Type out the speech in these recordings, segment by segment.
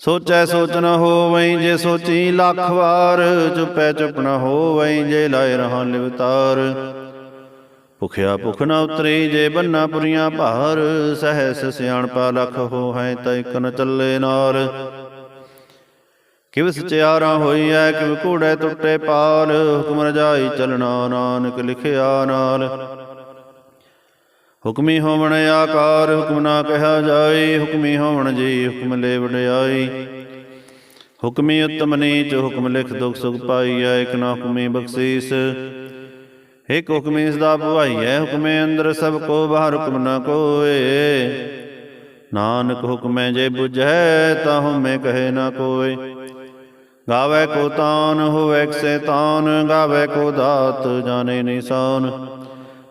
ਸੋਚੈ ਸੋਚ ਨ ਹੋਵਈ ਜੇ ਸੋਚੀ ਲੱਖ ਵਾਰ, ਚੁਪੈ ਚੁਪ ਨ ਹੋਵਈ ਜੇ ਲਾਇ ਰਹਾ ਲਿਵਤਾਰ। ਭੁਖਿਆ ਭੁਖ ਨ ਉਤਰੀ ਜੇ ਬੰਨਾ ਪੁਰੀਆਂ ਭਾਰ, ਸਹਸ ਸਿਆਣਪਾ ਲਖ ਹੋ ਹੈ ਤੈ ਕਨ ਚੱਲੇ ਨਾਰ। ਕਿਵ ਸਚਿਆਰਾ ਹੋਈਐ, ਕਿਵ ਕੂੜੈ ਟੁੱਟੇ ਪਾਲ, ਹੁਕਮ ਰਜਾਈ ਚਲਣਾ ਨਾਨਕ ਲਿਖਿਆ ਨਾਲ। ਹੁਕਮੀ ਹੋਵਣ ਆਕਾਰ, ਹੁਕਮ ਨਾ ਕਿਹਾ ਜਾਏ, ਹੁਕਮੀ ਹੋਵਣ ਜੀ, ਹੁਕਮ ਲੈ ਵਡਿਆਈ। ਹੁਕਮੀ ਉਤਮ ਨੀਚ, ਹੁਕਮ ਲਿਖ ਦੁਖ ਸੁਖ ਪਾਈਐ, ਇਕ ਨਾ ਹੁਕਮੀ ਬਖਸ਼ੀਸ। ਇਕ ਹੁਕਮੀ ਸਦਾ ਭਵਾਈਐ ਹੁਕਮੇ ਅੰਦਰ ਸਭ ਕੋ ਬਾਹਰ ਹੁਕਮ ਨਾ ਕੋਏ। ਨਾਨਕ ਹੁਕਮੈ ਜੇ 부ਝੈ ਤਾ ਹਉਮੈ ਕਹੇ ਨਾ ਕੋਏ। ਗਾਵੇ ਕੋ ਤਾਨ, ਹੋਵੇ ਸੈਤਾਨ ਗਾਵੇ ਕੋ ਦਾਤ, ਜਾਣੇ ਨਿਸ਼ਾਨ।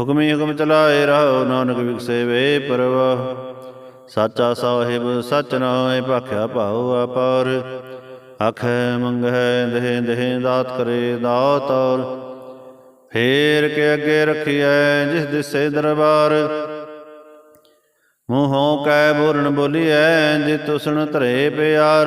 ਹੁਕਮੀ ਹੁਕਮ ਚਲਾਏ ਰਹੋ, ਨਾਨਕ ਵਿਖਸੇ ਵੇ ਪਰਵਾਹ ਸਾਚਾ ਸਾਹਿਬ, ਸਚ ਨਾਏ ਭਾਖਿਆ ਭਾਉ ਆਪਾਰ ਆਖੈ ਮੰਗੈ ਦੇਹ ਦੇਹ, ਦਾਤ ਕਰੇ ਦਾਤਾਰ ਫੇਰ ਕੇ ਅੱਗੇ ਰਖੀਐ, ਜਿਸ ਦਿਸੇ ਦਰਬਾਰ। ਮੂੰਹੋਂ ਕੈ ਬੋਲਣ ਬੋਲੀਐ ਜੇ ਤੁਸਣ ਧਰੇ ਪਿਆਰ।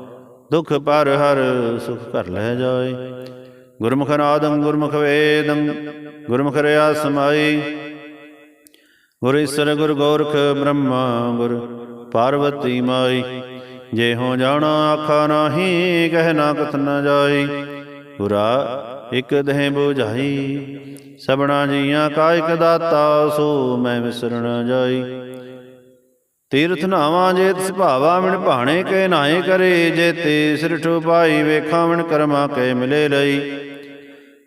ਦੁਖ ਪਰ ਹਰ ਸੁਖ ਕਰ ਲੈ ਜਾਏ। ਗੁਰਮੁਖ ਨਾਦੰ, ਗੁਰਮੁਖ ਵੇਦੰ, ਗੁਰਮੁਖ ਰਿਆ ਸਮਾਈ। ਗੁਰ ਈਸਰ, ਗੁਰ ਗੋਰਖ, ਬ੍ਰਹਮਾ, ਗੁਰ ਪਾਰਵਤੀ ਮਾਈ। ਜੇ ਹੋ ਜਾਣਾ ਆਖਾ ਨਾਹੀ, ਕਹਿ ਨਾ ਕਥ ਨ ਜਾਈ। ਗੁਰਾ ਇਕ ਦੇਹ 부ਝਾਈ ਸਬਣਾ ਜੀਆਂ ਕਾ ਇਕ ਦਾਤਾ, ਸੋ ਮੈਂ ਵਿਸਰ ਜਾਈ। ਤੀਰਥ ਨਾਵਾਂ ਜੇ ਤਿਸ ਭਾਵਾ ਮਿਣ ਭਾਣੇ ਕੇ ਨਾਏ ਕਰੇ, ਜੇ ਤੇ ਸਿਰਠ ਪਾਈ ਵੇਖਾਂ ਮਿਣ ਕਰਮਾ ਕੇ ਮਿਲੇ ਲਈ।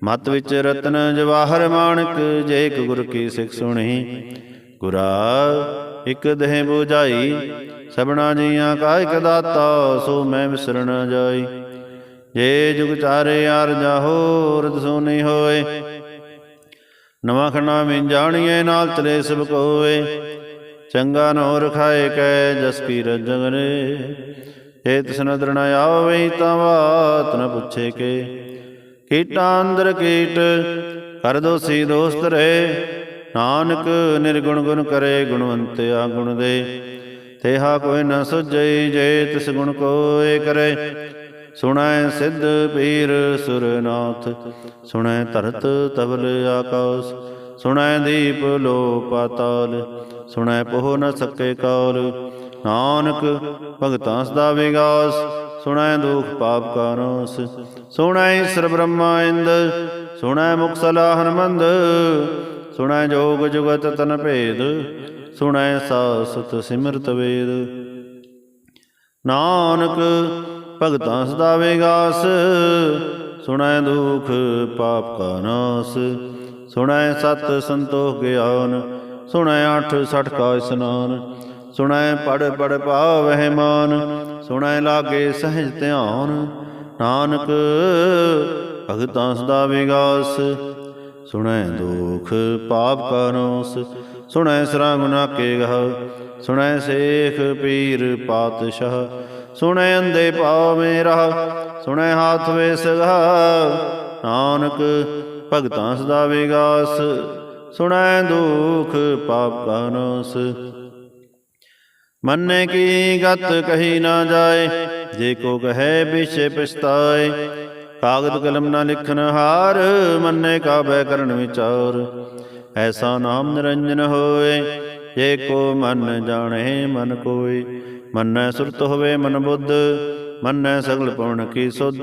ਮਤ ਵਿੱਚ ਰਤਨ ਜਵਾਹਰ ਮਾਨਕ ਜੇ ਇਕ ਗੁਰ ਕੀ ਸਿੱਖ ਸੁਣੀ। ਗੁਰਾ, ਇਕ ਦੇਹ 부ਝਾਈ ਸਬਣਾ ਜੀਆਂ ਕਾ ਇਕ ਦਾਤਾ, ਸੋ ਮੈਂ ਵਿਸਰ ਜਾਈ। ਜੇ ਜੁਗ ਚਾਰੇ ਆਰ ਜਾਹੋ ਰਤ ਸੋਨੀ ਹੋਏ, ਨਵਾਂ ਖਣਾ ਮਿੰ ਜਾਣੀਏ ਨਾਲ ਚਲੇ ਸਭ ਕੋਏ। ਚੰਗਾ ਨੋ ਰਖਾਏ ਕੈ ਜਸ ਕੀ ਰਜਗਰੇ ਏ ਤਿਸ ਨਦਰ ਆਵੇ ਤਾਂ ਬਾਤ ਨ ਪੁੱਛੇ ਕੇ। ਕੀਟਾਂ ਅੰਦਰ ਕੀਟ, ਕਰ ਦੋਸੀ ਦੋਸਤ ਰਹੇ। ਨਾਨਕ ਨਿਰਗੁਣ ਗੁਣ ਕਰੇ ਗੁਣਵੰਤ ਆ ਗੁਣ ਦੇ। ਤੇਹਾ ਕੋਈ ਨ ਸੁਝਈ ਜੇ ਤਿਸ ਗੁਣ ਕੋਏ ਕਰੇ। ਸੁਣੈ ਸਿੱਧ ਪੀਰ ਸੁਰਨਾਥ, ਸੁਣੈ ਧਰਤ ਤਬਲ ਆਕਾਸ ਸੁਣੈ ਦੀਪ ਲੋ ਪਾਤਾਲ, ਸੁਣੈ ਪੋਹ ਨ ਸਕੇ ਕਾਲ। ਨਾਨਕ ਭਗਤਾਂ ਸਦਾ ਵਿਗਾਸ, ਸੁਣੈ ਦੁਖ ਪਾਪ ਕਾ ਸੁਣੈ ਈਸਰ ਬ੍ਰਹਮਾ ਇੰਦ, ਸੁਣੈ ਮੁਖ ਸਲਾ ਹਨਮੰਦ ਸੁਣੈ ਜੋਗ ਜੁਗਤ ਤਨ ਭੇਦ, ਸੁਣੈ ਸਾਸਤ ਸਿਮਰਤ ਵੇਦ। ਨਾਨਕ ਭਗਤਾਂ ਸਦਾ ਵਿਗਾਸ, ਸੁਣੈ ਦੁਖ ਪਾਪ ਕਾ ਨਾਸ। ਸੁਣੈ ਸਤ ਸੰਤੋਖ ਗਿਆਨ, ਸੁਣੈ ਅਠ ਸਠ ਕਾ ਇਸਨਾਨ, ਸੁਣੈ ਪੜ ਪੜ ਪਾਵਹਿ ਮਾਨ, ਸੁਣੈ ਲਾਗੇ ਸਹਿਜ ਧਿਆਨ, ਨਾਨਕ ਭਗਤਾਂ ਸਦਾ ਵਿਗਾਸ, ਸੁਣੈ ਦੁਖ ਪਾਪ ਕਾ ਸੁਣੈ ਸਰਾ ਗੁਨਾ ਕੇ ਗਹ, ਸੁਣੈ ਸੇਖ ਪੀਰ ਪਾਤਸ਼ਾਹ, ਸੁਣੈ ਅੰਦੇ ਪਾਉ ਮੇਰਾ ਸੁਣੈ ਹਾਥ ਵੇ ਸਗਾ ਨਾਨਕ ਭਗਤਾਂ ਸਦਾ ਵਿਗਾਸ, ਸੁਣੈ ਦੁਖ ਪਾਪ ਕਾ ਮੰਨੇ ਕੀ ਗਤ ਕਹੀ ਨਾ ਜਾਏ, ਜੇ ਕੋ ਕਹੈ ਵਿਸ਼ੇ ਪਛਤਾਏ। ਕਾਗਦ ਕਲਮ ਨਾ ਲਿਖਨ ਹਾਰ, ਮੰਨੇ ਕਾ ਬੈ ਕਰਨ ਵਿਚਾਰ। ਐਸਾ ਨਾਮ ਨਿਰੰਜਨ ਹੋਏ, ਜੇ ਕੋ ਮਨ ਜਾਣੇ ਮਨ ਕੋਈ ਮੰਨੈ ਸੁਰਤ ਹੋਵੇ ਮਨ ਬੁੱਧ, ਮੰਨੈ ਸਗਲ ਪਵਨ ਕੀ ਸੁਧ।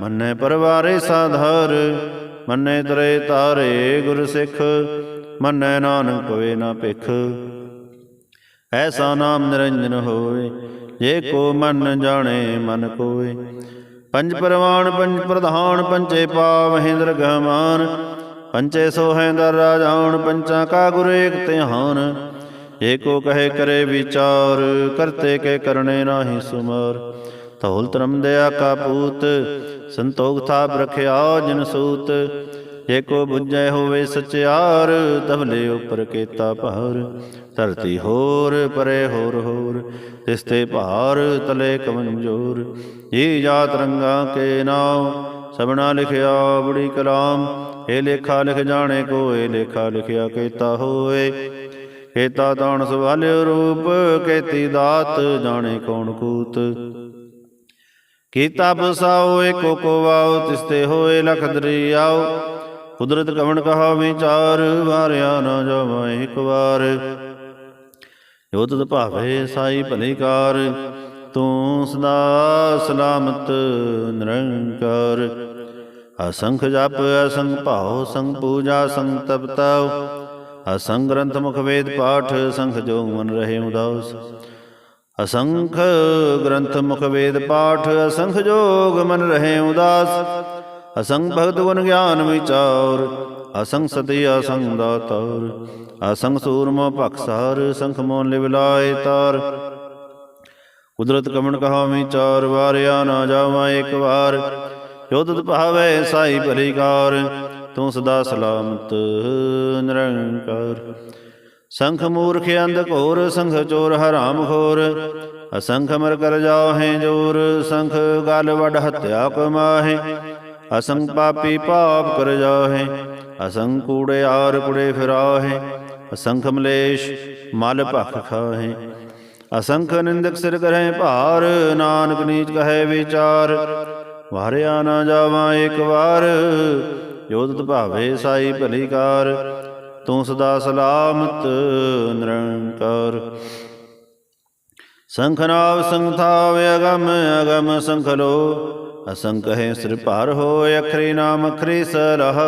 ਮੰਨੈ ਪਰਵਾਰੇ ਸਾਧਾਰ, ਮੰਨੈ ਤਰੇ ਤਾਰੇ ਗੁਰ ਸਿੱਖ, ਮੰਨੈ ਨਾਨਕ ਕੋਏ ਨਾ ਭਿਖ। ਐਸਾ ਨਾਮ ਨਿਰੰਜਨ ਹੋਏ ਜੇ ਕੋ ਮਨ ਜਾਣੇ ਮਨ ਕੋਏ ਪੰਜ ਪਰਵਾਨ, ਪੰਜ ਪ੍ਰਧਾਨ ਪੰਚੇ ਪਾਵਹਿ ਦਰਗਮਾਨ ਪੰਚੇ ਸੋਹੈ ਦਰ ਰਾਜਾਨ, ਪੰਚਾਂ ਕਾ ਗੁਰ ਏਕ ਧਿਆਨ। ਏਕੋ ਕਹੇ ਕਰੇ ਵਿਚਾਰ, ਕਰਤੇ ਕੇ ਕਰਨੇ ਨਾਹੀ ਸੁਮਾਰ। ਧੌਲ ਧਰਮ ਦਇਆ ਕਾ ਪੂਤ, ਸੰਤੋਖ ਥਾਪ ਰਖਿਆ ਜਿਨ ਸੂਤ। ਏਕੋ ਬੁੱਝੈ ਹੋਵੇ ਸਚਿਆਰ ਤਬਲੇ ਉਪਰ ਕੇਤਾ ਭਾਰ। ਧਰਤੀ ਹੋਰ, ਪਰੇ ਹੋਰ ਹੋਰ, ਤਿਸ ਤੇ ਭਾਰ ਤਲੇ ਕਮੰਜੋਰ ਇਹ ਜਾਤ ਰੰਗਾ ਕੇ ਨਾਮ, ਸਭਨਾ ਲਿਖਿਆ ਬੜੀ ਕਲਾਮ। ਇਹ ਲੇਖਾ ਲਿਖ ਜਾਣੇ ਕੋਏ ਲੇਖਾ ਲਿਖਿਆ ਕੇਤਾ ਹੋਏ। ਕੇਤਾ ਤਾਣ ਸਵਾਲਿਓ ਰੂਪ, ਕੇਤੀ ਦਾਤ, ਜਾਣੇ ਕੌਣ ਕੂਤ। ਕੀਤਾ ਬਸਾਓ ਏਕੋ ਕੋ ਤਿਸਤੇ ਹੋਏ ਲਖ ਦਰਿਆਓ ਕੁਦਰਤ ਕਵਣ ਕਹਾ ਵਿਚਾਰ ਵਾਰਿਆ ਨਾ ਜਾਵਾਂ ਇੱਕ ਵਾਰ। ਜੋ ਤਤ ਭਾਵੇ ਸਾਈ ਭਲੀਕਾਰ ਤੂੰ ਸਦਾ ਸਲਾਮਤ ਨਿਰੰਕਾਰ। ਅਸੰਖ ਜਪ, ਅਸੰਖ ਭਾਉ ਸੰਗ ਪੂਜਾ ਸੰਗ ਤਪਤਾਉ ਅਸੰਗ ਗ੍ਰੰਥ ਮੁਖ ਵੇਦ ਪਾਠ, ਸੰਖ ਜੋਗ ਮਨ ਰਹੇ ਉਦਾਸ। ਅਸੰਖ ਗ੍ਰੰਥ ਮੁਖ ਵੇਦ ਪਾਠ, ਅਸੰਖ ਜੋਗ ਮਨ ਰਹੇ ਉਦਾਸ। ਅਸੰਖ ਭਗਤ ਗੁਣ ਗਿਆਨ ਵਿਚਾਰ, ਅਸੰਖ ਸਤੀ ਅਸੰਖ ਦਾਤਾਰ। ਅਸੰਖ ਸੂਰਮਾ ਭਖਸਾਰ ਸੰਖ ਮੋਨ ਲਿਵ ਲਾਏ ਤਾਰ। ਕੁਦਰਤ ਕਮਣ ਕਹਾ ਵਿਚਾਰ, ਵਾਰਿਆ ਨਾ ਜਾਵਾਂ ਇੱਕ ਵਾਰ। ਜੋ ਤਤ ਭਾਵੇ ਸਾਈ ਭਲੀ ਤੂੰ ਸਦਾ ਸਲਾਮਤ ਨਿਰੰਕਾਰ। ਸੰਖ ਮੂਰਖ ਅੰਧ ਘੋਰ, ਸੰਖ ਚੋਰ ਹਰਾਮ ਖੋਰ। ਅਸੰਖ ਮਰ ਕਰ ਜਾਓ ਹੈ ਜੋਰ, ਸੰਖ ਗਲ ਵਡ ਹਤਿਆ ਕਮਾਹੇ। ਅਸੰਖ ਪਾਪੀ ਪਾਪ ਕਰ ਜਾਹੇ, ਅਸੰਖ ਕੂੜੇ ਆਰ ਕੁੜੇ ਫਿਰਾਹੇ। ਅਸੰਖ ਮਲੇਸ਼ ਮਲ ਭਖ ਖਾਹੇ। ਅਸੰਖ ਨਿੰਦਕ ਸਿਰ ਕਰੈ ਭਾਰ, ਨਾਨਕ ਨੀਚ ਕਹੈ ਵਿਚਾਰ। ਵਾਰਿਆ ਨਾ ਜਾਵਾਂ ਇੱਕ ਵਾਰ ਜੋਤਿ ਭਾਵੇ ਸਾਈ ਭਲੀ ਕਾਰ। ਤੂੰ ਸਦਾ ਸਲਾਮਤ, ਨਿਰੰਕਾਰ। ਸੰਖਨਾਵ ਸੰਥਾਵ ਅਗਮ ਅਗਮ ਸੰਖਲੋ ਅਸੰਖ ਹੈ ਸਿਰ ਭਾਰ ਹੋਇ ਅਖਰੀ ਨਾਮ, ਅਖਰੀ ਸਰਹ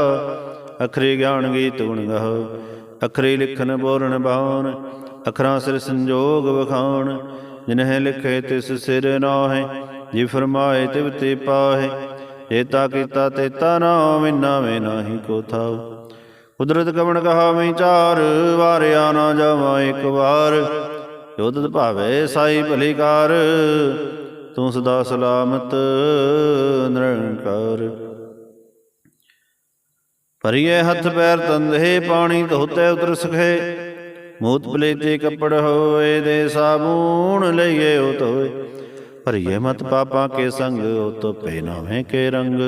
ਅਖਰੀ ਗਿਆਨ ਗੀਤ ਗੁਣ ਗਹ। ਅਖਰੀ ਲਿਖਨ ਬੋਲਣ ਬਾਣ, ਅਖਰਾਂ ਸਿਰ ਸੰਜੋਗ ਵਖਾਣ। ਜਿਨਹਿ ਲਿਖੇ ਤਿਸ ਸਿਰ ਨਾਹਿ, ਜੀ ਫਰਮਾਏ ਤਿਵ ਤੇ ਪਾਹੇ। ਏਤਾ ਕੀਤਾ ਤੇਤਾ ਨਾਮ ਨਾਵੇਂ ਨਾਹੀ ਕੋ ਥਾਉ ਕੁਦਰਤ ਕਵਣ ਕਹਾ ਵਿਚਾਰ ਵਾਰਿਆ ਨਾ ਜਾਵਾਂ ਇੱਕ ਵਾਰ। ਜੋਤਿ ਭਾਵੇ ਸਾਈ ਭਲੀ ਤੂੰ ਸਦਾ ਸਲਾਮਤ ਨਿਰੰਕਾਰ। ਭਰੀਏ ਹੱਥ ਪੈਰ ਤੰਦੇ ਪਾਣੀ ਧੋਤੇ ਉਤਰ ਸਖੇ। ਮੂਤ ਪਲੇਤੇ ਕੱਪੜ ਹੋਏ ਦੇ ਸਾਬੂਣ ਲਈਏ ਉਹ ਧੋਏ ਭਰੀਏ ਮਤ ਪਾਪਾ ਕੇ ਸੰਗ, ਉਹ ਧੋਪੇ ਨਾਵੇਂ ਕੇ ਰੰਗ।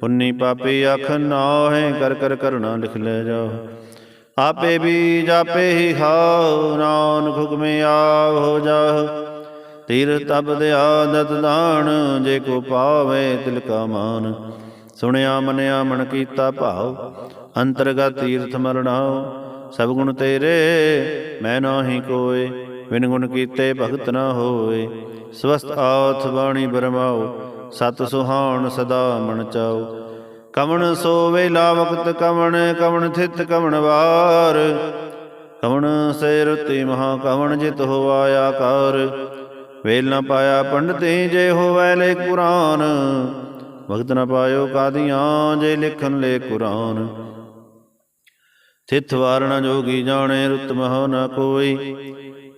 ਪੁੰਨੀ ਪਾਪੀ ਅਖ ਨਾਹੇ, ਕਰ ਕਰ ਕਰਣਾ ਲਿਖ ਲੈ ਜਾਓ। ਆਪੇ ਵੀ ਜਾਪੇ ਹੀ ਖਾਓ, ਨਾਨਕ ਹੁਕਮੇ ਆਵ ਹੋ ਜਾਓ। ਤੀਰ ਤਬ ਦੇ ਆਦਤ ਦਾਣ ਜੇ ਕੋ ਪਾਵੇ ਤਿਲ ਕਾ ਮਾਨ। ਸੁਣਿਆ ਮਨਿਆ ਮਨ ਕੀਤਾ ਭਾਉ, ਅੰਤਰਗਤ ਤੀਰਥ ਮਰਣਾਉ ਸਭ ਗੁਣ ਤੇਰੇ, ਮੈਂ ਨਾਹੀ ਕੋਏ, ਬਿਨ ਗੁਣ ਕੀਤੇ ਭਗਤ ਨਾ ਹੋਏ। ਸਵਸਤ ਆਥ ਬਾਣੀ ਬਰਮਾਓ ਸਤ ਸੁਹਾਣ ਸਦਾ ਮਨ ਚਾਉ। ਕਵਣ ਸੋਵੇ ਲਾ ਵਕਤ ਕਵਣ ਕਵਣ ਥਿਤ ਕਵਣ ਵਾਰ। ਕਵਣ ਸੇ ਰੁਤੀ ਮਹਾ ਕਵਣ ਜਿਤ ਹੋਆ ਆਕਾਰ। ਵੇਲ ਨ ਪਾਇਆ ਪੰਡਤੇ ਜੇ ਹੋਵੇ ਲੈ ਕੁਰਾਨ। ਵਕਤ ਨਾ ਪਾਇਓ ਕਾਦੀਆਂ ਜੇ ਲਿਖਣ ਲੇ ਕੁਰਾਨ। ਤਿਥ ਵਾਰਣ ਜੋਗੀ ਜਾਣੇ ਰੁਤ ਮਹੋ ਨਾ ਕੋਈ।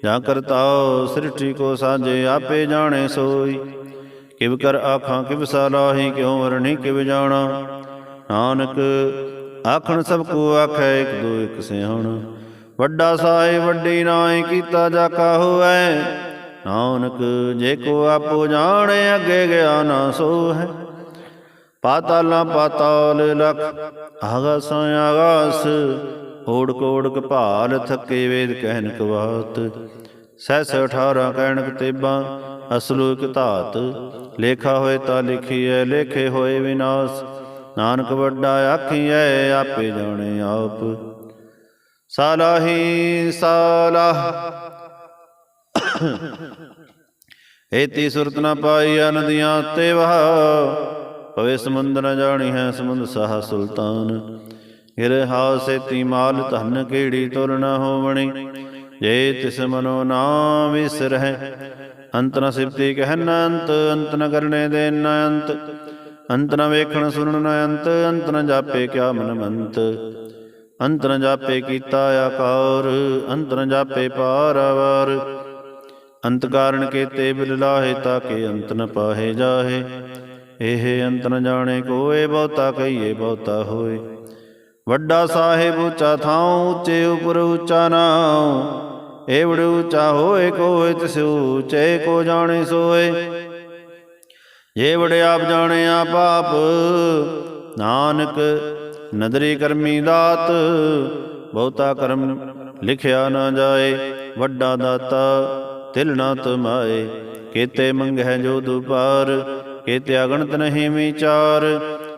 ਜਾਂ ਕਰਤਾਓ ਸ੍ਰਿਸ਼ਟੀ ਕੋ ਸਾਜੇ ਆਪੇ ਜਾਣੇ ਸੋਈ। ਕਿਵ ਕਰ ਆਖਾਂ, ਕਿਵ ਸਾਲਾਹੀ ਕਿਉ ਵਰਣੀ, ਕਿਵ ਜਾਣਾ? ਨਾਨਕ, ਆਖਣ ਸਭ ਕੋ ਆਖੈ, ਇਕ ਦੋ ਇਕ ਸਿਆਣ। ਵੱਡਾ ਸਾਏ ਵੱਡੀ ਨਾਏ ਕੀਤਾ ਜਾ ਕਾ ਹੋਐ ਨਾਨਕ, ਜੇ ਕੋ ਆਪੋ ਜਾਣੇ, ਅੱਗੇ ਗਿਆ ਨਾ ਸੋ ਹੈ ਪਾਤਾਲਾਂ ਪਾਤਾਲ ਲਖ, ਆਗਾਸਾਂ ਆਗਾਸ। ਓੜ ਕੋੜਕ ਭਾਲ, ਥੱਕੇ ਵੇਦ ਕਹਿਨ ਕਵਾਤ। ਸਹਿਸ 18 ਕਹਿਣ ਤੇਬਾਂ ਅਸਲੂ ਧਾਤ। ਲੇਖਾ ਹੋਏ ਤਾਂ ਲਿਖੀਐ, ਲੇਖੇ ਹੋਏ ਵਿਨਾਸ਼। ਨਾਨਕ ਵੱਡਾ ਆਖੀਐ, ਆਪੇ ਜਾਣੇ ਆਪ। ਸਾਲਾਹੀ ਸਾਲਾਹ। ਏਤੀ ਸੁਰਤ ਨਾ ਪਾਈ ਨਦੀਆਂ ਤੇ ਵਹਾ। ਪਵੇ ਸਮੁੰਦ ਨ ਜਾਣੀ ਹੈ, ਸਮੁੰਦ ਸਾਹ ਸੁਲਤਾਨ। ਗਿਰ ਹਾਸੇਤੀ ਮਾਲ, ਧਨ ਕੀੜੀ ਤੁਰ ਨ ਹੋਵਣੀ। ਜੇ ਤਿਸ ਮਨੋ ਨਾ ਵਿਸਰਹਿ ਅੰਤ ਨ ਸਿਫਤੀ ਕਹਿਨ ਅੰਤ ਅੰਤ ਨ ਕਰਨੇ ਦੇ ਨ ਅੰਤ ਅੰਤ ਨ ਵੇਖਣ ਸੁਣਨ ਨ ਅੰਤ ਅੰਤ ਨ ਜਾਪੇ ਕਿਆ ਮਨ ਮੰਤ, ਅੰਤ ਨ ਜਾਪੇ ਕੀਤਾ ਆਕਾਰ, ਅੰਤ ਨ ਜਾਪੇ ਪਾਰਵਾਰ ਅੰਤ ਕਾਰਨ ਕੇ ਤੇ ਬਿਲ ਲਾਹੇ ਤਾਕੇ ਅੰਤ ਨ ਪਾਹੇ ਜਾਹੇ, ਇਹ ਅੰਤ ਨ ਜਾਣੇ ਕੋਏ ਬਹੁਤਾ ਕਹੀਏ ਬਹੁਤਾ ਹੋਏ, ਵੱਡਾ ਸਾਹਿਬ ਉੱਚਾ ਥਾਉ, ਉੱਚੇ ਉਪਰ ਉੱਚਾ ਨਾਉ ਏਵੜ ਉੱਚਾ ਹੋਏ ਕੋਏ ਤਿਸ ਉੱਚੇ ਕੋ ਜਾਣੇ ਸੋਏ। ਜੇ ਆਪ ਜਾਣੇ ਆਪ ਆਪ ਨਾਨਕ ਨਦਰੀ ਕਰਮੀ ਦਾਤ, ਬਹੁਤਾ ਕਰਮ ਲਿਖਿਆ ਨਾ ਜਾਏ, ਵੱਡਾ ਦਾਤਾ ਤਿਲ ਨਾ ਤਮਾਏ। ਕੀਤੇ ਮੰਗਹਿ ਜੋ ਦੁਪਾਰ, ਕੀਤੇ ਅਗਣਤ ਨਹੀਂ ਵਿਚਾਰ,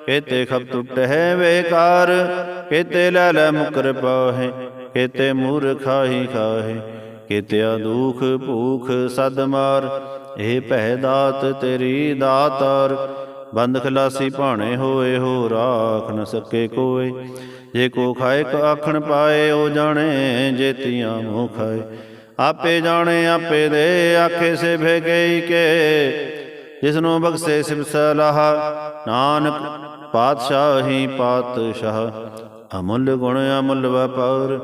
ਕੀਤੇ ਖਪ ਟੁੱਟ ਹੈ ਵੇਕਾਰ, ਕੀਤੇ ਲੈ ਲੈ ਮੁਕਰ ਪਾਹੇ। ਕੀਤੇ ਮੂਰਖਾਹੀ ਖਾਹੇ, ਕੀਤਿਆ ਦੁਖ ਭੂਖ ਸਦ ਮਾਰ। ਇਹ ਪਹਿ ਦਾਤ ਤੇਰੀ ਦਾਤਾਰ, ਬੰਦ ਖਲਾਸੀ ਭਾਣੇ ਹੋਏ ਹੋ ਰਾਖ ਨ ਸਕੇ ਕੋਏ। ਜੇ ਕੋ ਖਾਏ ਕੋ ਆਖਣ ਪਾਏ, ਉਹ ਜਾਣੇ ਜੇਤੀਆਂ ਮੋਹ ਖਾਏ ਆਪੇ ਜਾਣੇ, ਆਪੇ ਦੇ ਆਖੇ ਸੇ ਭੇਗਈ ਕੇ। ਜਿਸਨੂੰ ਬਖਸ਼ੇ ਸਿਵ ਸਲਾਹ, ਨਾਨਕ ਪਾਤਸ਼ਾਹੀ ਪਾਤਸ਼ਾਹ, ਅਮੁੱਲ ਗੁਣ ਅਮੁੱਲ ਵਪਾਰ।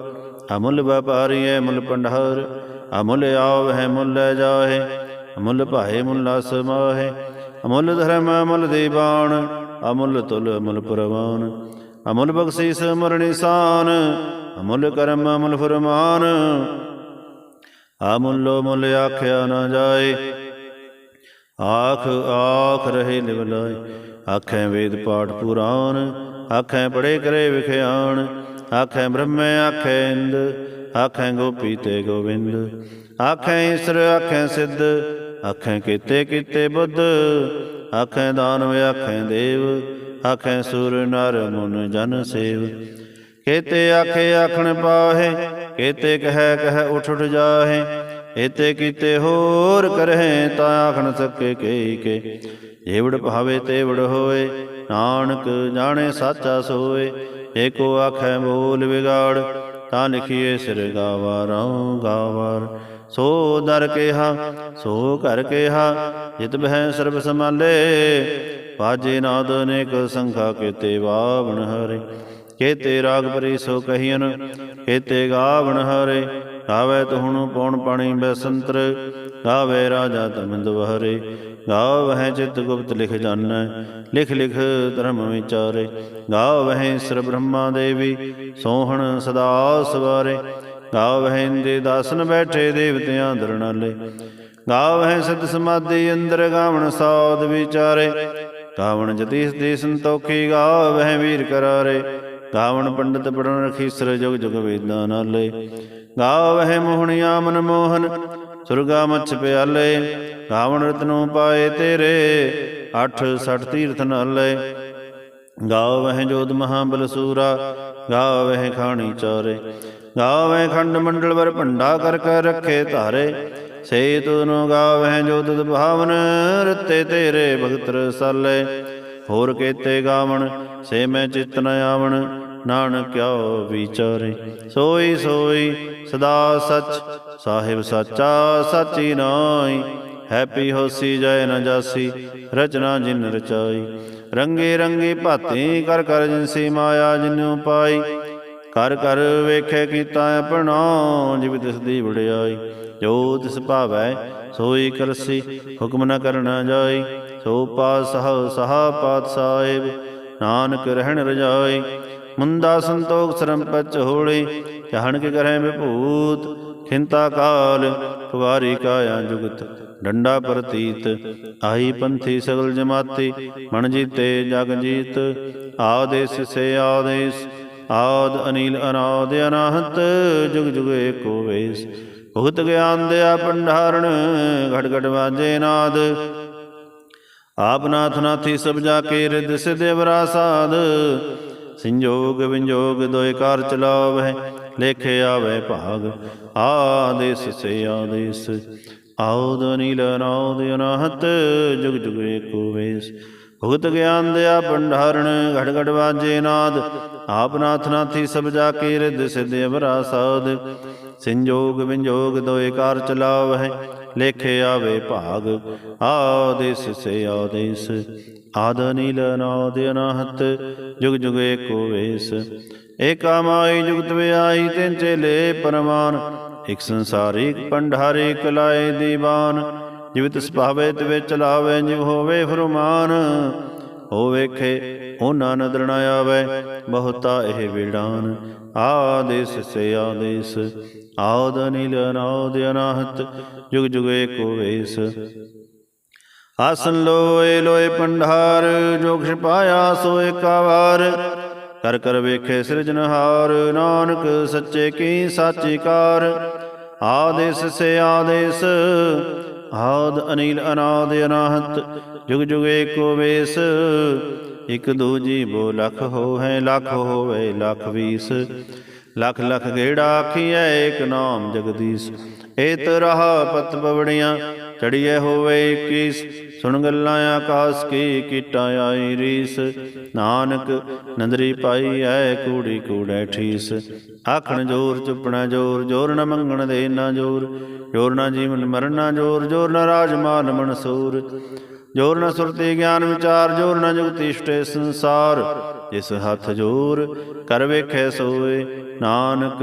ਅਮੁੱਲ ਵਪਾਰੀ ਅਮੁੱਲ ਪੰਡਹਰ ਅਮੁੱਲ ਆਵ ਹੈ ਮੁੱਲ ਜਾਹੇ, ਅਮੁੱਲ ਭਾਏ ਮੁੱਲ ਸਮਾਹੇ ਅਮੁੱਲ ਧਰਮ ਅਮੁੱਲ ਦੀਵਾਨ ਅਮੁੱਲ ਤੁਲ ਅਮੁੱਲ ਪ੍ਰਵਾਨ, ਅਮੁੱਲ ਬਖਸ਼ੀਸ ਅਮਰ ਨਿਸ਼ਾਨ, ਅਮੁੱਲ ਕਰਮ ਅਮੁੱਲ ਫਰਮਾਨ, ਅਮੁੱਲੋ ਮੁੱਲ ਆਖਿਆ ਨਾ ਜਾਏ, ਆਖ ਆਖ ਰਹੇ ਲਿਵਲਾਏ ਆਖੈ ਵੇਦ ਪਾਠ ਪੁਰਾਨ ਆਖੈ ਪੜੇ ਕਰੇ ਵਿਖਿਆਣ ਆਖੈ ਬ੍ਰਹਮੇ, ਆਖੈ ਇੰਦ, ਆਖੈ ਗੋਪੀ ਤੇ ਗੋਵਿੰਦ। ਆਖੈ ਈਸਰ, ਆਖੈ ਸਿੱਧ, ਆਖੈ ਕੀਤੇ ਕੀਤੇ ਬੁੱਧ। ਆਖੇ ਦਾਨਵ, ਆਖੈ ਦੇਵ, ਆਖੈ ਸੁਰ, ਨਰ, ਮਨ, ਜਨ, ਸੇਵ। ਕੇਤੇ ਆਖੇ, ਆਖਣ ਪਾਹੇ, ਕੇਤੇ ਕਹਿ ਕਹਿ ਉਠ ਉਠ ਜਾਹੇ। ਏਤੇ ਕੀਤੇ ਹੋਰ ਕਰਹਿ ਤਾਂ ਆਖਣ ਸਕੇ ਕੇਈ ਕੇ। ਜੇਵੜ ਭਾਵੇ ਤੇਵੜ ਹੋਏ, ਨਾਨਕ ਜਾਣੇ ਸਾਚਾ ਸੋਏ। ਏਕੋ ਆਖੈ ਬੋਲ ਵਿਗਾੜ ਤਾਂ ਲਿਖੀਏ ਸਿਰ ਗਾਵਾਰੋਂ ਗਾਵਾਰ। ਸੋ ਦਰ ਕਿਹਾ, ਸੋ ਘਰ ਕਿਹਾ, ਜਿਤ ਬਹਿ ਸਰਬ ਸਮਾਲੇ ਬਾਜੇ ਨਾਦ ਅਨੇਕ ਸੰਖਾ ਕੀਤੇ ਵਾਵਣ ਹਰੇ। ਕੇਤੇ ਰਾਗ ਪਰੀ ਸੋ ਕਹੀਨ ਕੇਤੇ ਗਾਵਣ ਹਰੇ। ਗਾਵੇ ਤੁਹਣੁ ਪੌਣ ਪਾਣੀ ਬੈਸੰਤਰ। ਗਾਵੇ ਰਾਜਾ ਤਮਿੰਦ ਵਹਰੇ ਗਾਵਹਿ ਚਿਤ ਗੁਪਤ ਲਿਖ ਜਾਣੈ ਲਿਖ ਲਿਖ ਧਰਮ ਵਿਚਾਰੇ। ਗਾਵਹਿ ਸਰ ਬ੍ਰਹਮਾ ਦੇਵੀ, ਸੋਹਣ ਸਦਾ ਸਵਾਰੇ। ਗਾਵਹਿ ਇੰਦੇ ਦਾਸਨ ਬੈਠੇ ਦੇਵਤਿਆਂ ਦਰਨਾਲੇ ਗਾਵਹਿ ਸਿਧ ਸਮਾਧੀ ਅੰਦਰ ਗਾਵਣ ਸਾਧ ਵਿਚਾਰੇ। ਗਾਵਣ ਜਤੀਸ ਦੇ ਸੰਤੋਖੀ ਗਾਵਹਿ ਵੀਰ ਕਰਾਰੇ। ਗਾਵਣ ਪੰਡਤ ਪੜਨ ਰਖੀਸਰ ਜੁਗ ਜੁਗ ਵੇਦਾਂ ਨਾਲੇ। ਗਾਵਹਿ ਮੋਹਣਿਆ ਮਨ ਮੋਹਨ ਸੁਰਗਾ ਮਛ ਪਿਆਲੇ, ਗਾਵਣ ਰਤਨੋਂ ਪਾਏ ਤੇਰੇ 8 60 ਤੀਰਥ ਨਾਲੇ। ਗਾਵਹਿ ਜੋਧ ਬਲਸੂਰਾ ਸੂਰਾ, ਗਾਵਹਿ ਖਾਣੀ ਚਾਰੇ। ਗਾਵਹਿ ਖੰਡ ਮੰਡਲ ਵਰ ਭੰਡਾ ਕਰ ਕਰ ਰੱਖੇ ਧਾਰੇ। ਸੇ ਤੁਨੋ ਗਾਵਹਿ ਜੋ ਤੁਧ ਭਾਵਨ, ਰਤੇ ਤੇਰੇ ਭਗਤ ਰਸਾਲੇ ਹੋਰ ਕੇਤੇ ਗਾਵਣ, ਸੇ ਮੈਂ ਚਿਤ ਨ ਆਵਣ। ਨਾਨਕ ਕਿਉ ਵਿਚਾਰੇ। ਸੋਈ ਸੋਈ ਸਦਾ ਸਚ, ਸਾਹਿਬ ਸਾਚਾ ਸਚੀ ਨਾਈ ਹੈਪੀ ਹੋਸੀ ਜੈ ਨ ਜਾਸੀ, ਰਚਨਾ ਜਿਨ ਰਚਾਈ। ਰੰਗੇ ਰੰਗੇ ਭਾਤੀ ਕਰ ਕਰ ਜਿਨਸੀ ਮਾਇਆ ਜਿਨੂ ਪਾਈ ਕਰ ਕਰ ਵੇਖੇ ਕੀਤਾ ਆਪਣਾ, ਜਿਵ ਤਿਸ ਦੀ ਜੋ ਤਿਸ ਭਾਵੈ, ਸੋਈ ਕਰਸੀ, ਹੁਕਮ ਨ ਕਰਨਾ ਜਾਈ। ਸੋ ਪਾਸ ਸਹ ਸਹਾ ਪਾਤ ਸਾਹਿਬ ਨਾਨਕ ਰਹਿਣ ਰਜਾਈ। ਮੁੰਦਾ ਸੰਤੋਖ ਸਰਮ ਪਚ ਹੋੜੀ ਚਾਹਣ ਕੇ ਕਰੈ ਵਿਭੂਤ, ਖਿੰਤਾ ਕਾਲ ਕੁਵਾਰੀ ਕਾਇਆ ਜੁਗਤ, ਡੰਡਾ ਪ੍ਰਤੀਤ ਆਈ ਪੰਥੀ ਸਗਲ ਜਮਾਤੀ ਮਨ ਜੀਤੇ ਜਗ ਜੀਤ, ਆਦੇਸ ਸੇ ਆਦੇਸ, ਆਦ ਅਨੀਲ ਅਨਾਦ ਅਨਾਹਤ, ਜੁਗ ਜੁਗ ਏਕੋ ਵੇਸ, ਭੁਗਤ ਗਿਆਨ ਦਿਆ ਭੰਡਾਰਣ ਘਟ ਘਟ ਵਾਜੇ ਨਾਦ, ਆਪ ਨਾਥ ਨਾਥੀ ਸਭ ਜਾ ਕੇ ਰਿਦ ਸਿਦੇ ਵਰਾਸਾਦ ਸੰਜੋਗ ਵਿੰਜੋਗ ਦੋਇ ਕਾਰ ਚਲਾਵੈ ਲੇਖੇ ਆਵੇ ਭਾਗ। ਆਦੇਸ ਸੇ ਆਦੇਸ, ਆਉਦ ਨੀਲ ਨਾਉਦ ਅਨਾਹਤ, ਜੁਗ ਜੁਗ ਏਕੋ ਵੇਸ। ਭੁਗਤ ਗਿਆਨ ਦਿਆ ਭੰਡਾਰਣ ਘਟ ਘਟ ਵਾਜੇ ਨਾਦ। ਆਪ ਨਾਥ ਨਾਥੀ ਸਭ ਜਾ ਕੇ ਰਿਦ ਸਿਦੇ ਵਰਾਸਾਦ ਸੰਜੋਗ ਵਿੰਜੋਗ ਦੋਇ ਕਾਰ ਚਲਾਵੈ ਲੇਖੇ ਆਵੇ ਭਾਗ, ਆਦੇਸ ਸੇ ਆਦੇਸ, ਆਦ ਨੀਲ ਨਾਦ ਅਨਾਹਤ, ਜੁਗ ਜੁਗ ਏਕੋ ਵੇਸ। ਏਕਾ ਮਾਈ ਜੁਗਤ ਵਿਆਈ ਤਿੰਨ ਚੇਲੇ ਪਰਮਾਨ, ਇਕ ਸੰਸਾਰਿਕ ਪੰਡਾਰੇ ਕਲਾਏ ਦੀਵਾਨ। ਜਿਵ ਤਿਸ ਭਾਵੇ ਤਿਵੇ ਚਲਾਵੇ ਜਿਵ ਹੋਵੇ ਫਰਮਾਨ ਹੋ ਵੇਖੇ ਉਹਨਾਂ ਨਦਰ ਨ ਆਵੇ, ਬਹੁਤਾ ਇਹ ਵਿਡਾਨ ਆਦੇਸ ਸੇ ਆਦੇਸ, ਆਦ ਅਨਿਲ, ਅਨਾਦ ਅਨਾਹਤ, ਜੁਗ ਜੁਗ ਏਕੋ ਵੇਸ ਆਸਨ ਲੋਏ ਲੋਏ ਪੰਡਾਰ, ਜੋ ਖਿਪਾਇਆ ਸੋ ਏਕਾ ਕਰ ਕਰ ਵੇਖੇ ਸਿਰਜਨਹਾਰ ਨਾਨਕ ਸੱਚੇ ਕੀ ਸਾਚੀ ਕਾਰ। ਆਦੇਸ ਸੇ ਆਦੇਸ, ਆਦ ਅਨੀਲ, ਅਨਾਦ ਅਨਾਹਤ, ਜੁਗ ਜੁਗ ਏਕੋ ਵੇਸ। ਇਕ ਦੂਜੀ ਬੋ ਲਖ ਹੋ ਹੈ ਲਖ ਹੋਵੇ ਲਖ ਵੀਸ। ਲਖ ਲਖ ਗੇੜਾ ਆਖੀਐ, ਏਕ ਨਾਮ ਜਗਦੀਸ਼। ਏਤ ਰਹਾ ਪਤ ਪਵੜੀਆਂ ਚੜੀਏ ਹੋਵੇ 21 ਸੁਣ ਗੱਲਾਂ ਆਕਾਸ ਕੀ ਕੀਟਾ ਆਈ ਰੀਸ। ਨਾਨਕ ਨੰਦਰੀ ਪਾਈ ਐ ਕੂੜੀ ਕੂੜੈ ਠੀਸ। ਆਖਣ ਜੋਰ ਚੁੱਪਣਾ ਜੋਰ ਜੋਰ ਨ ਮੰਗਣ ਦੇ ਨਾ ਜੋਰ। ਜੋਰ ਨਾ ਜੀਵਨ ਮਰਨ ਨਾ ਜੋਰ ਜੋਰ ਨ ਰਾਜ ਮਾਨ ਮਨਸੂਰ। ਜੋਰ ਨ ਸੁਰਤੀ ਗਿਆਨ ਵਿਚਾਰ, ਜੋਰ ਨ ਜੁਗਤੀ ਇਸ਼ਟੇ ਸੰਸਾਰ। ਜਿਸ ਹੱਥ ਜੋਰ ਕਰ ਵੇਖੈ ਸੋਏ, ਨਾਨਕ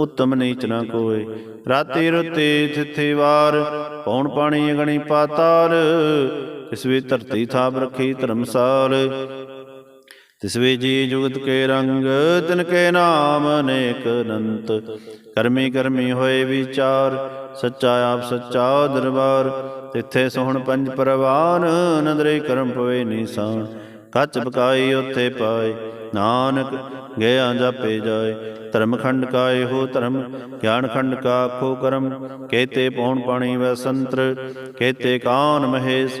ਉਤਮ ਨੀਚ ਨਾ ਕੋਏ। ਰਾਤੀ ਰੁਤੀ ਥਿਥੀ ਵਾਰ, ਪੌਣ ਪਾਣੀ ਅਗਣੀ ਪਾਤਾਲ ਇਸ ਵੀ ਧਰਤੀ ਥਾਪ ਰੱਖੀ ਧਰਮਸਾਲ। ਤਿਸ ਵੀ ਜੀ ਜੁਗਤ ਕੇ ਰੰਗ, ਤਿਨ ਕੇ ਨਾਮ ਅਨੇਕ ਅਨੰਤ। ਕਰਮੀ ਕਰਮੀ ਹੋਏ ਵਿਚਾਰ, ਸੱਚਾ ਆਪ ਸੱਚਾ ਦਰਬਾਰ। ਤਿੱਥੇ ਸੋਹਣ ਪੰਜ ਪਰਵਾਨ, ਨਦਰੇ ਕਰਮ ਪਵੇ ਨੀਸਾਨ। ਕੱਚ ਬਕਾਈ ਉੱਥੇ ਪਾਏ, ਨਾਨਕ ਗਿਆ ਜਾਪੇ ਜਾਏ। ਧਰਮ ਖੰਡ ਕਾ ਇਹੋ ਧਰਮ, ਗਿਆਨ ਖੰਡ ਕਾ ਆਖੋ ਕਰਮ। ਕੇਤੇ ਪੌਣ ਪਾਣੀ ਵੈ ਸੰਤਰ, ਕੇਤੇ ਕਾਨ ਮਹੇਸ਼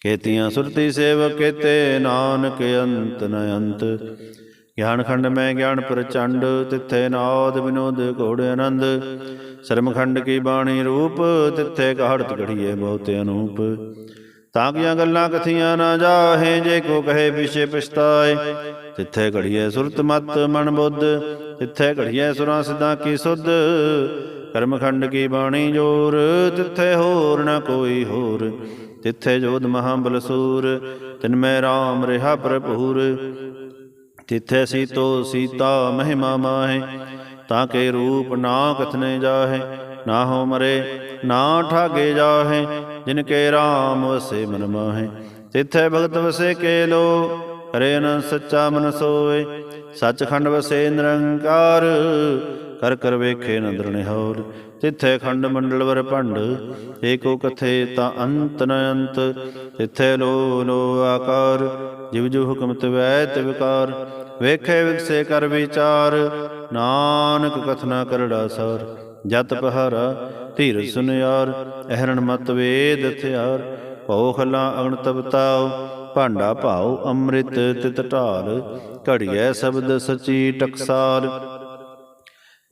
ਕੇਤੀਆਂ ਸੁਰਤੀ ਸੇਵ ਕੇਤੇ ਨਾਨਕ ਅੰਤ ਨ ਅੰਤ। ਗਿਆਨ ਖੰਡ ਮੈਂ ਗਿਆਨ ਪ੍ਰਚੰਡ, ਤਿੱਥੇ ਨਾਦ ਵਿਨੋਦ ਘੋੜ ਆਨੰਦ। ਸਰਮਖੰਡ ਕੀ ਬਾਣੀ ਰੂਪ, ਤਿੱਥੇ ਘਾੜਤ ਘੜੀਏ ਬਹੁਤ ਅਨੂਪ। ਤਾਂ ਕੀਆਂ ਗੱਲਾਂ ਕਥੀਆਂ ਨਾ ਜਾਹੇ, ਜੇ ਕੋ ਕਹੇ ਪਿਛੇ ਪਛਤਾਏ। ਤਿੱਥੇ ਘੜੀਏ ਸੁਰਤ ਮਤ ਮਨ ਬੁੱਧ, ਤਿੱਥੇ ਘੜੀਏ ਸੁਰਾਂ ਸਦਾ ਕੀ ਸੁਧ। ਕਰਮਖੰਡ ਕੀ ਬਾਣੀ ਜੋਰ, ਤਿੱਥੇ ਹੋਰ ਨਾ ਕੋਈ ਹੋਰ। ਤਿੱਥੇ ਜੋਧ ਮਹਾਬਲ ਬਲਸੂਰ ਤਿਨ ਮੈਂ RAM ਰਿਹਾ ਭਰਪੂਰ। ਤਿੱਥੇ ਸੀਤੋ ਸੀਤਾ ਮਹਿਮਾ ਮਾਹੇ, ਤਾਂ ਕੇ ਰੂਪ ਨਾ ਕਥਨੇ ਜਾਹੇ, ਨਾ ਹੋ ਮਰੇ, ਨਾ ਠਾਗੇ ਜਾਹੇ, ਜਿਨ ਕੇ RAM ਵਸੇ ਮਨ ਮਾਹੇ। ਤਿੱਥੇ ਭਗਤ ਵਸੇ ਕੇ ਲੋ ਕਰੇ ਨ ਸੱਚਾ ਮਨ ਸੋਏ ਸੱਚਖੰਡ ਵਸੇ ਨਿਰੰਕਾਰ। ਕਰ ਕਰ ਵੇਖੇ ਨਦਰ ਨਿਹਾਲ ਤਿੱਥੇ ਖੰਡ ਮੰਡਲ ਵਰ ਭੰਡ, ਏਕੋ ਕਥੇ ਤਾਂ ਅੰਤ ਨ ਅੰਤ। ਤਿੱਥੇ ਲੋ ਲੋ ਆਕਾਰ, ਜਿਵ ਜੋ ਹੁਕਮ ਤਵੈ ਤਿਵਕਾਰ ਵੇਖੇ ਵਿਗਸੇ ਕਰ ਵਿਚਾਰ, ਨਾਨਕ ਕਥਨਾ ਕਰੜਾ ਸਾਰ। ਜਤ ਪਹਾਰਾ ਧੀਰ ਸੁਨਿਆਰ, ਅਹਰਣ ਮਤ ਵੇਦ ਹਥਿਆਰ। ਭਉ ਖਲਾ ਅਗਣ ਤਪਤਾਉ ਭਾਂਡਾ ਭਾਉ ਅੰਮ੍ਰਿਤ ਤਿਤ ਢਾਲ, ਘੜੀਐ ਸ਼ਬਦ ਸਚੀ ਟਕਸਾਲ।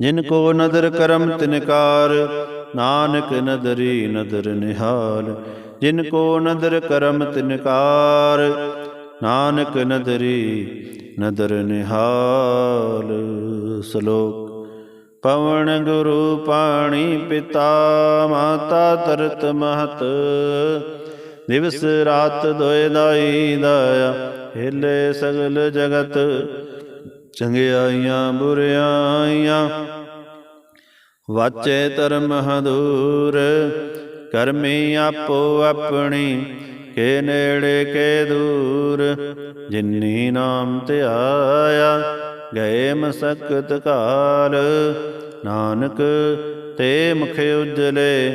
ਜਿਨ ਕੋ ਨਦਰ ਕਰਮ ਤਿਨਕਾਰ ਨਾਨਕ ਨਦਰੀ ਨਦਰ ਨਿਹਾਲ। ਜਿਨ ਕੋ ਨਦਰ ਕਰਮ ਤਿਨਕਾਰ ਨਾਨਕ ਨਦਰੀ ਨਦਰ ਨਿਹਾਲ। ਸ਼ਲੋਕ, ਪਵਨ ਗੁਰੂ ਪਾਣੀ ਪਿਤਾ, ਮਾਤਾ ਤਰਤ ਮਹਤ ਦਿਵਸ ਰਾਤ ਦੋਇ ਦਾਈ ਦਾਇਆ ਹਿਲੇ ਸਗਲ ਜਗਤ, ਚੰਗਿਆਈਆਂ ਬੁਰਿਆਈਆਂ। ਵਾਚੇ ਧਰਮ ਹਦੂਰ, ਕਰਮੀ ਆਪੋ ਆਪਣੀ, ਕੇ ਨੇੜੇ ਕੇ ਦੂਰ, ਜਿਨੀ ਨਾਮ ਧਿਆਇਆ ਗਏ ਮਸਕਤ ਕਾਲ। ਨਾਨਕ ਤੇ ਮੁਖ ਉਜਲੇ